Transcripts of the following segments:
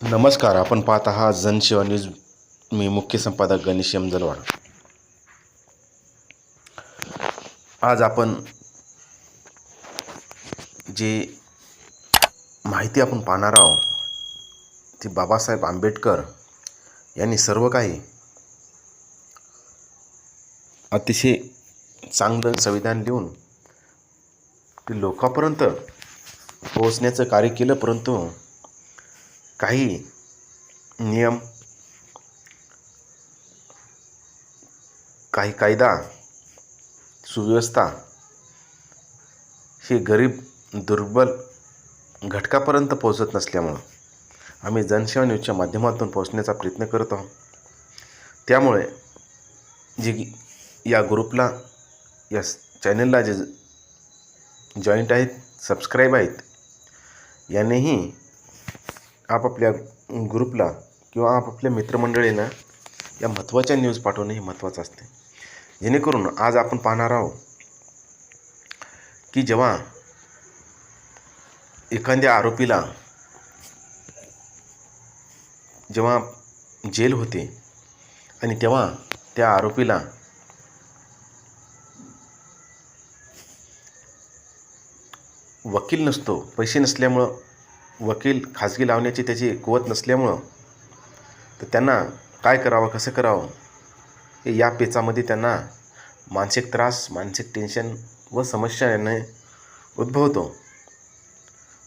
नमस्कार आपण पाहत आहात जनसेवा न्यूज. मी मुख्य संपादक गणेश यमजलवाड आज आपण जे माहिती आपण पाहणार आहोत ती बाबासाहेब आंबेडकर यांनी सर्व काही अतिशय चांगलं संविधान लिहून ते लोकांपर्यंत पोहोचण्याचं कार्य केलं परंतु काही नियम काही कायदा सुव्यवस्था ही गरीब दुर्बल घटकापर्यंत पोहोचत नसल्यामुळं आम्ही जनसेवा न्यूजच्या माध्यमातून पोहोचण्याचा प्रयत्न करत आहोत. त्यामुळे जी या ग्रुपला या चॅनलला जे जॉईंट आहेत सबस्क्राईब आहेत यांनीही आपापल्या ग्रुपला किंवा आपापल्या मित्रमंडळींना या महत्त्वाच्या न्यूज पाठवणं हे महत्त्वाचं असते. जेणेकरून आज आपण पाहणार आहोत की जेव्हा एखाद्या आरोपीला जेव्हा जेल होते आणि तेव्हा त्या आरोपीला वकील नसतो पैसे नसल्यामुळं वकील खाजगी लावण्याची त्याची कुवत नसल्यामुळं तर त्यांना काय करावं कसं करावं? हे या पेचामध्ये त्यांना मानसिक त्रास मानसिक टेन्शन व समस्या यांना उद्भवतो.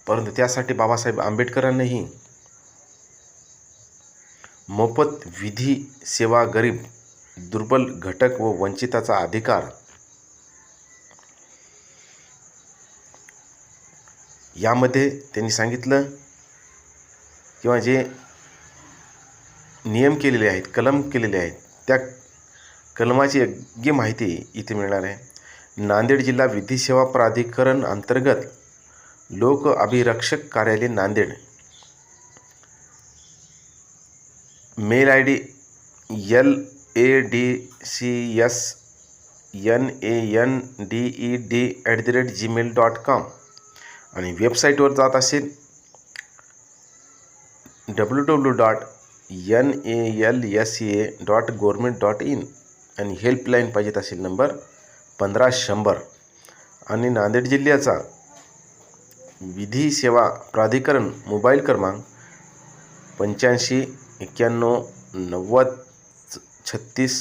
परंतु त्यासाठी बाबासाहेब आंबेडकरांनीही मोफत विधी सेवा गरीब दुर्बल घटक व वंचिताचा अधिकार यामध्ये त्यांनी सांगितलं किंवा जे नियम केलेले आहेत कलम केलेले आहेत त्या कलमाची योग्य माहिती इथे मिळणार आहे. नांदेड जिल्हा विधी सेवा प्राधिकरण अंतर्गत लोक अभिरक्षक कार्यालय Nanded. Mail I D L A D C S N A N D E D at the rate gmail dot com. आणि वेबसाईटवर जात असेल W W dot N A L S A dot government dot in आणि helpline पाहिजेत असेल number पंधरा शंभर. आणि नांदेड जिल्ह्याचा विधी सेवा प्राधिकरण मोबाईल क्रमांक पंच्याऐंशी एक्क्याण्णव नव्वद छत्तीस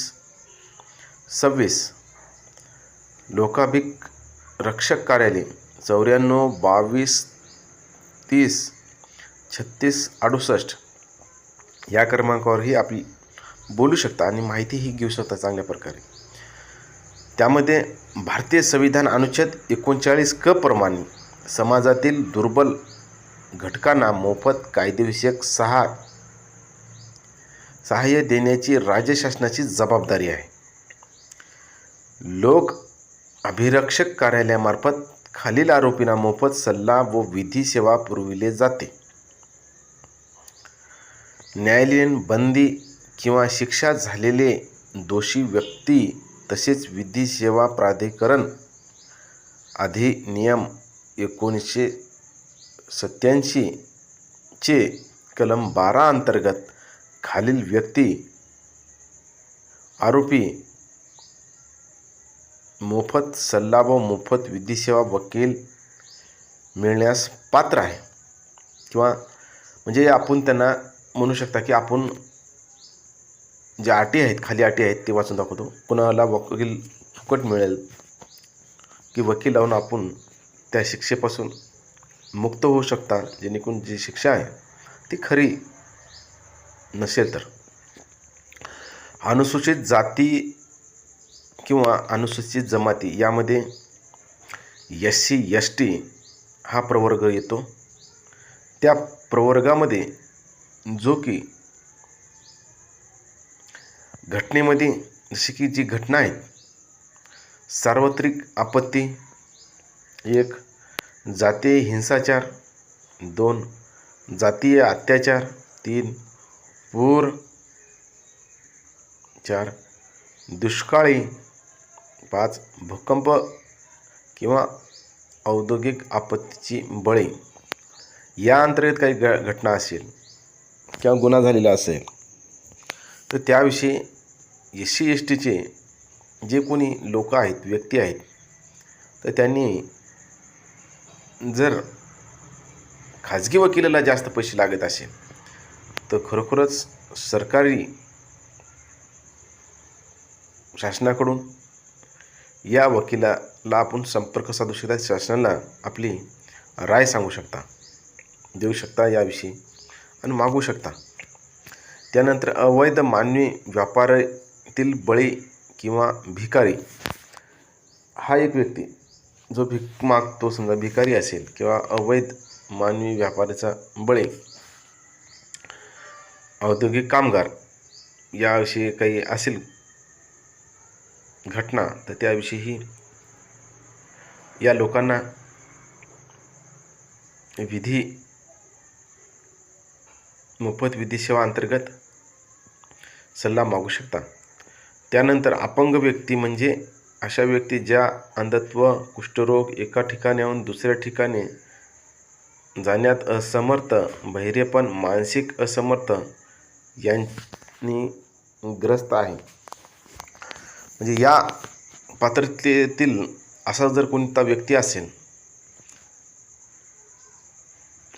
सव्वीस. लोकाभिक रक्षक कार्यालय. चौऱ्याण्णव बावीस तीस छत्तीस अडुसष्ट या क्रमांकावरही आपली बोलू शकता आणि माहितीही घेऊ शकता चांगल्या प्रकारे. त्यामध्ये भारतीय संविधान अनुच्छेद एकोणचाळीस क प्रमाणे समाजातील दुर्बल घटकांना मोफत कायदेविषयक सहा सहाय्य देण्याची राज्य शासनाची जबाबदारी आहे. लोक अभिरक्षक कार्यालयामार्फत खालील आरोपींना मोफत सल्ला व विधी सेवा पुरविले जाते. न्यायालयीन बंदी किंवा शिक्षा झालेले दोषी व्यक्ती तसेच विधी सेवा प्राधिकरण अधिनियम एकोणीसशे सत्याऐंशीचे कलम बारा अंतर्गत खालील व्यक्ती आरोपी मोफत सल्ला व मोफत विधीसेवा वकील मिळण्यास पात्र आहे. किंवा म्हणजे आपण त्यांना म्हणू शकता की आपण ज्या अटी आहेत खाली अटी आहेत ते वाचून दाखवतो. कुणाला वकील फुकट मिळेल की वकील लावून आपण त्या शिक्षेपासून मुक्त होऊ शकता जेणेकरून जी शिक्षा आहे ती खरी नसेल तर. अनुसूचित जाती किंवा अनुसूचित जमाती यामध्ये एस सी एस टी हा प्रवर्ग येतो. त्या प्रवर्गामध्ये जो की घटनेमध्ये जशी की जी घटना आहे सार्वत्रिक आपत्ती एक जातीय हिंसाचार दोन जातीय अत्याचार तीन पूर चार दुष्काळी पाच भूकंप किंवा औद्योगिक आपत्तीची बळी या अंतर्गत काही ग घटना असेल किंवा गुन्हा झालेला असेल तर त्याविषयी एस सी एस टीचे जे कोणी लोक आहेत व्यक्ती आहेत तर त्यांनी जर खाजगी वकिलाला जास्त पैसे लागत असेल तर खरोखरच सरकारी शासनाकडून या वकिलाला आपण संपर्क साधू शकता शासनाला आपली राय सांगू शकता देऊ शकता याविषयी आणि मागू शकता. त्यानंतर अवैध मानवी व्यापारातील बळी किंवा भिकारी हा एक व्यक्ती जो भीक मागतो समजा भिकारी असेल किंवा अवैध मानवी व्यापाराचा बळी औद्योगिक कामगार याविषयी काही असेल घटना तर त्याविषयीही या लोकांना विधी मोफत विधी सेवा अंतर्गत सल्ला मागू शकता. त्यानंतर अपंग व्यक्ती म्हणजे अशा व्यक्ती ज्या अंधत्व कुष्ठरोग एका ठिकाणाहून दुसऱ्या ठिकाणी जाण्यात असमर्थ बहिरेपण मानसिक असमर्थ यांनी ग्रस्त आहे. म्हणजे या पात्रतेतील असा जर कोणता व्यक्ती असेल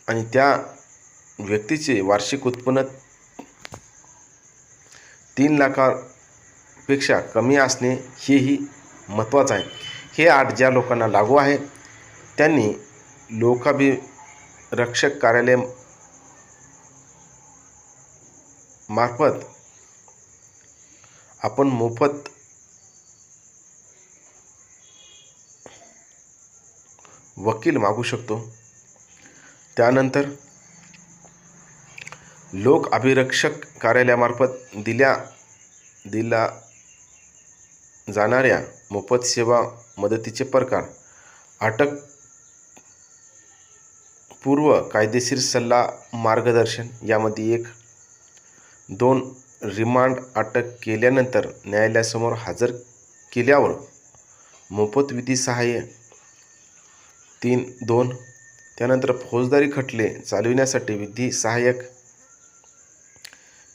आणि त्या व्यक्तीचे वार्षिक उत्पन्न तीन लाखापेक्षा कमी असणे हेही महत्त्वाचं आहे. हे आठ ज्या लोकांना लागू आहे त्यांनी लोकाभिरक्षक कार्यालय मार्फत आपण मोफत वकील मागू शकतो. त्यानंतर लोक अभिरक्षक कार्यालयामार्फत दिल्या दिला जाणाऱ्या मोफत सेवा मदतीचे प्रकार. अटक पूर्व कायदेशीर सल्ला मार्गदर्शन यामध्ये एक दोन रिमांड अटक केल्यानंतर न्यायालयासमोर हजर केल्यावर मोफत विधी सहाय्य तीन दोन. त्यानंतर फौजदारी खटले चालविण्यासाठी विधी सहाय्यक.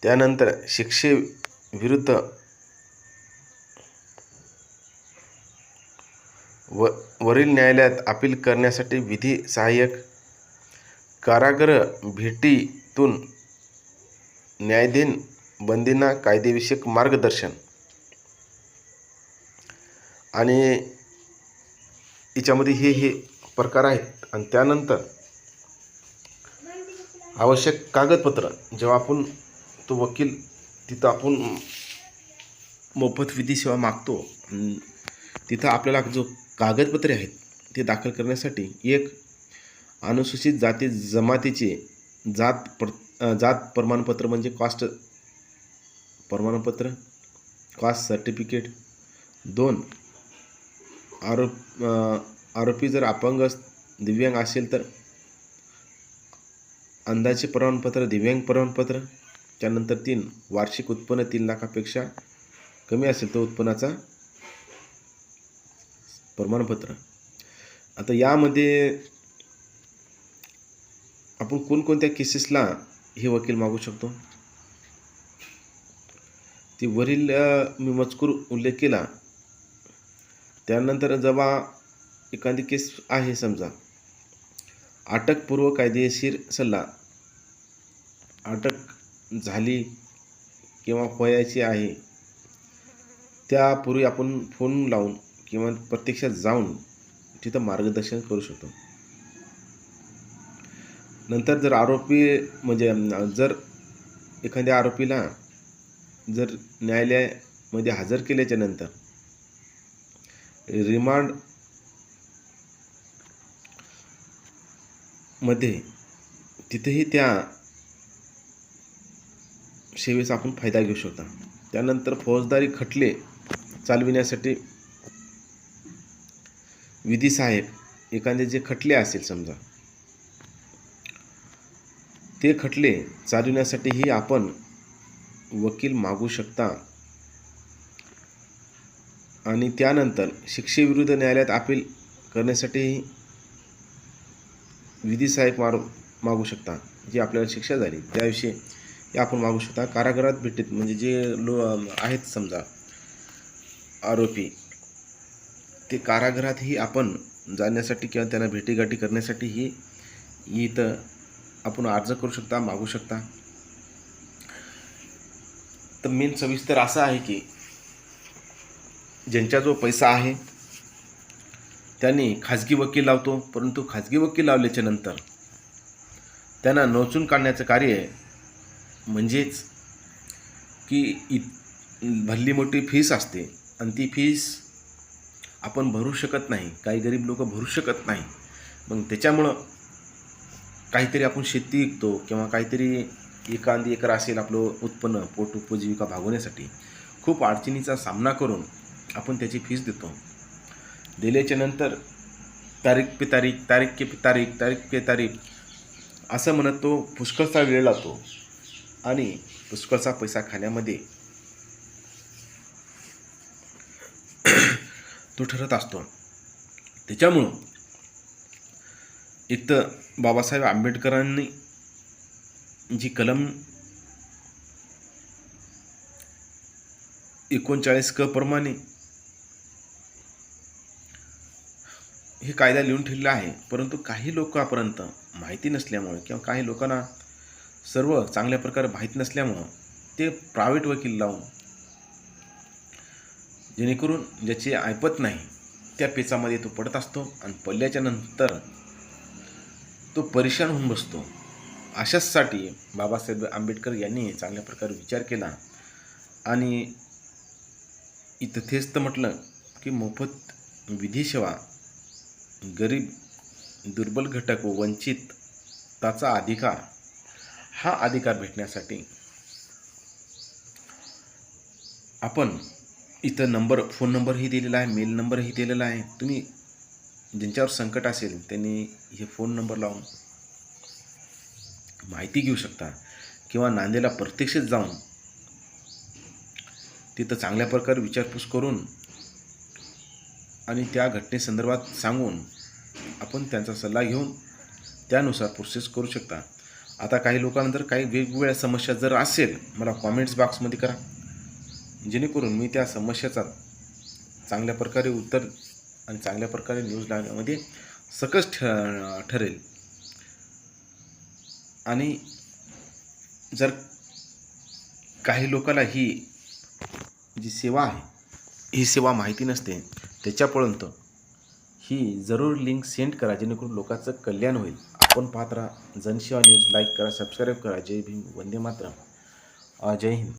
त्यानंतर शिक्षेविरुद्ध व वरील न्यायालयात अपील करण्यासाठी विधी सहाय्यक. कारागृह भेटीतून न्यायाधीन बंदींना कायदेविषयक मार्गदर्शन. आणि याच्यामध्ये हे हे प्रकार आहेत. आणि त्यानंतर आवश्यक कागदपत्र जेव्हा आपण तो वकील तिथं आपण मोफत विधी सेवा मागतो तिथं आपल्याला जो कागदपत्रे आहेत ते दाखल करण्यासाठी एक अनुसूचित जाती जमातीचे जात प्र जात प्रमाणपत्र म्हणजे कास्ट प्रमाणपत्र कास्ट सर्टिफिकेट दोन आरोप आरोपी जर अपंग दिव्यांग असेल तर अंदाजे प्रमाणपत्र दिव्यांग प्रमाणपत्र त्यानंतर तीन वार्षिक उत्पन्न तीन लाखापेक्षा कमी असेल तर उत्पन्नाचा प्रमाणपत्र. आता यामध्ये आपण कोणकोणत्या केसेसला हे वकील मागू शकतो? ती वरील मी मजकूर उल्लेख केला. त्यानंतर जेव्हा एखादी केस आहे समजा. अटकपूर्व कायदेशीर सल्ला. अटक झाली किंवा व्हायची आहे. त्यापूर्वी आपण फोन लावून किंवा प्रत्यक्षात जाऊन तिथं मार्गदर्शन करू शकतो. नंतर जर आरोपी म्हणजे जर एखाद्या आरोपीला जर न्यायालयामध्ये हजर केल्याच्यानंतर रिमांड मध्ये तिथेही त्या सेवेचा आपण फायदा घेऊ शकता. त्यानंतर फौजदारी खटले चालविण्यासाठी विधी सहाय्यक एखादे जे खटले असेल समजा ते खटले चालविण्यासाठीही आपण वकील मागू शकता. आणि त्यानंतर शिक्षेविरुद्ध न्यायालयात अपील करण्यासाठीही विधी सहाय्यक मार मागू शकता. जी आपल्याला शिक्षा झाली त्याविषयी हे आपण मागू शकता. कारागृहात भेटीत म्हणजे जे लो आहेत समजा आरोपी ते कारागृहातही आपण जाण्यासाठी किंवा त्यांना भेटीगाठी करण्यासाठीही इथं आपण अर्ज करू शकता मागू शकता. तर मेन सविस्तर असं आहे की ज्यांचा जो पैसा आहे त्यांनी खाजगी वकील लावतो परंतु खाजगी वकील लावल्याच्या नंतर त्यांना नोचून काढण्याचं कार्य म्हणजेच की इत भल्ली मोठी फीस असते आणि ती फीस आपण भरू शकत नाही काही गरीब लोक भरू शकत नाही. मग त्याच्यामुळं काहीतरी आपण शेती विकतो किंवा काहीतरी एखादी एकर असेल आपलं उत्पन्न पोट उपजीविका भागवण्यासाठी खूप अडचणीचा सामना करून आपण त्याची फीस देतो. दिल्याच्या नंतर तारीख पे तारीख तारीख के पे तारीख तारीख पे तारीख असं म्हणत तो पुष्कळचा वेळ लागतो आणि पुष्कळचा पैसा खाण्यामध्ये तो ठरत असतो. त्याच्यामुळं एक तर बाबासाहेब आंबेडकरांनी जी कलम एकोणचाळीस क प्रमाणे हे कायदा लिहून ठेवलेला आहे. परंतु काही लोकांपर्यंत माहिती नसल्यामुळे किंवा काही लोकांना सर्व चांगल्या प्रकारे माहीत नसल्यामुळं ते प्रायव्हेट वकील लावून जेणेकरून ज्याची ऐपत नाही त्या पेचामध्ये तो पडत असतो आणि पडल्याच्या नंतर तो परेशान होऊन बसतो. अशाचसाठी बाबासाहेब आंबेडकर यांनी चांगल्या प्रकारे विचार केला आणि इथं तेच तर म्हटलं की मोफत विधी सेवा गरीब दुर्बल घटक व वंचित त्याचा अधिकार हा अधिकार भेटण्यासाठी आपण इथं नंबर फोन नंबरही दिलेला आहे मेल नंबरही दिलेला आहे. तुम्ही ज्यांच्यावर संकट असेल त्यांनी हे फोन नंबर लावून माहिती घेऊ शकता किंवा नांदेला प्रत्यक्षच जाऊन तिथं चांगल्या प्रकारे विचारपूस करून आणि त्या घटनेसंदर्भात सांगून आपण त्यांचा सल्ला घेऊन त्यानुसार प्रोसेस करू शकता. आता काही लोकांनंतर काही वेगवेगळ्या समस्या जर असेल मला कॉमेंट्स बॉक्समध्ये करा. जेणेकरून मी त्या समस्याचा चांगल्या प्रकारे उत्तर आणि चांगल्या प्रकारे न्यूज लावण्यामध्ये सकस ठ ठरेल. आणि जर काही लोकांना ही जी सेवा आहे ही सेवा माहिती नसते त्याच्यापर्यंत ही जरूर लिंक सेंड करा जेणेकरून लोकांचं कल्याण होईल. आपण पाहत राहा. जनसेवा न्यूज लाईक करा सबस्क्राईब करा. जय भीम. वंदे मातरम. जय हिंद.